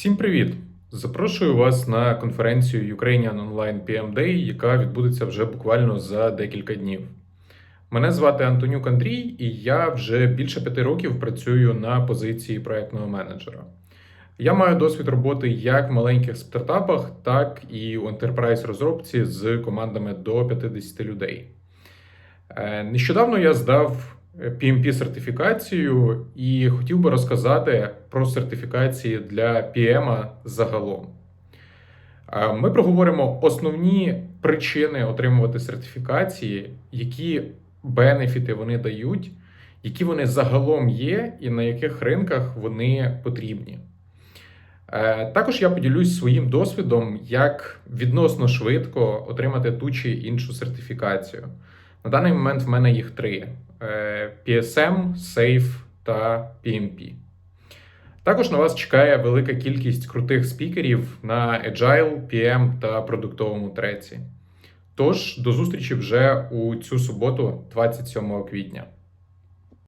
Всім привіт! Запрошую вас на конференцію Ukrainian Online PM Day, яка відбудеться вже буквально за декілька днів. Мене звати Антонюк Андрій, і я вже більше п'яти років працюю на позиції проектного менеджера. Я маю досвід роботи як в маленьких стартапах, так і у enterprise розробці з командами до 50 людей. Е, Нещодавно я здав PMP сертифікацію і хотів би розказати про сертифікації для PM загалом. Ми проговоримо основні причини отримувати сертифікації, які бенефіти вони дають, які вони загалом є, і на яких ринках вони потрібні. Е, Також я поділюсь своїм досвідом, як відносно швидко отримати ту чи іншу сертифікацію. На даний момент в мене їх три: Е, PSM, SAFE та PMP. Також на вас чекає велика кількість крутих спікерів на Agile, PM та продуктовому треці. Тож, до зустрічі вже у цю суботу, 27 квітня.